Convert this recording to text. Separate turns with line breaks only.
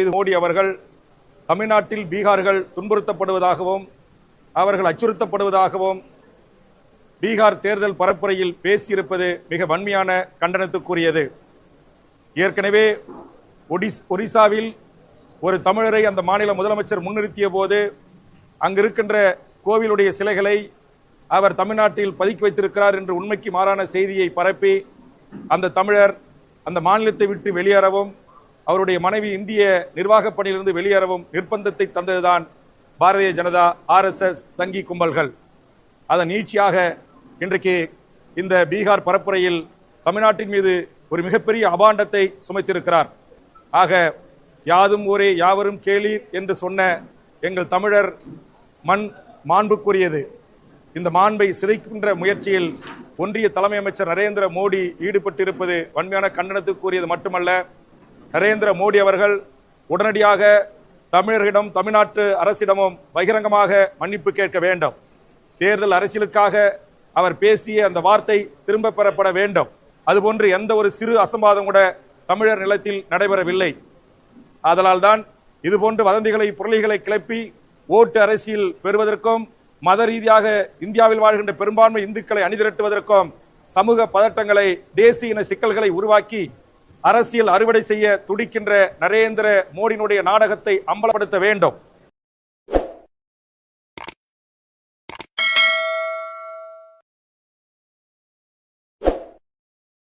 இது மோடி அவர்கள் தமிழ்நாட்டில் பீகார்கள் துன்புறுத்தப்படுவதாகவும் அவர்கள் அச்சுறுத்தப்படுவதாகவும் பீகார் தேர்தல் பரப்புரையில் பேசியிருப்பது மிக வன்மையான கண்டனத்துக்குரியது. ஏற்கனவே ஒடிஸ் ஒரிசாவில் ஒரு தமிழரை அந்த மாநில முதலமைச்சர் முன்னிறுத்திய போது அங்கு இருக்கின்ற கோவிலுடைய சிலைகளை அவர் தமிழ்நாட்டில் பதுக்கி வைத்திருக்கிறார் என்று உண்மைக்கு மாறான செய்தியை பரப்பி அந்த தமிழர் அந்த மாநிலத்தை விட்டு வெளியேறவும் அவருடைய மனைவி இந்திய நிர்வாகப் பணியிலிருந்து வெளியேறவும் நிர்பந்தத்தை தந்ததுதான் பாரதிய ஜனதா ஆர்எஸ்எஸ் சங்கி கும்பல்கள். அதன் நீட்சியாக இன்றைக்கு இந்த பீகார் பரப்புரையில் தமிழ்நாட்டின் மீது ஒரு மிகப்பெரிய அபாண்டத்தை சுமைத்திருக்கிறார். ஆக யாதும் ஊரே யாவரும் கேளீர் என்று சொன்ன எங்கள் தமிழர் மண் மாண்புக்குரியது. இந்த மாண்பை சிதைக்கின்ற முயற்சியில் ஒன்றிய தலைமை அமைச்சர் நரேந்திர மோடி ஈடுபட்டிருப்பது வன்மையான கண்டனத்துக்குரியது மட்டுமல்ல நரேந்திர மோடி அவர்கள் உடனடியாக தமிழர்களிடம் தமிழ்நாட்டு அரசிடமும் பகிரங்கமாக மன்னிப்பு கேட்க வேண்டும். தேர்தல் அரசியலுக்காக அவர் பேசிய அந்த வார்த்தை திரும்ப பெறப்பட வேண்டும். அதுபோன்று எந்த ஒரு சிறு அசம்பாதம் கூட தமிழர் நிலத்தில் நடைபெறவில்லை. ஆதலால்தான் இதுபோன்று வதந்திகளை புரளிகளை கிளப்பி ஓட்டு அரசியல் பெறுவதற்கும் மத ரீதியாக இந்தியாவில் வாழ்கின்ற பெரும்பான்மை இந்துக்களை அணிதிரட்டுவதற்கும் சமூக பதட்டங்களை தேசிய இன சிக்கல்களை உருவாக்கி அரசியல் அறுவடை செய்ய துடிக்கின்ற நரேந்திர மோடியினுடைய நாடகத்தை அம்பலப்படுத்த வேண்டும்.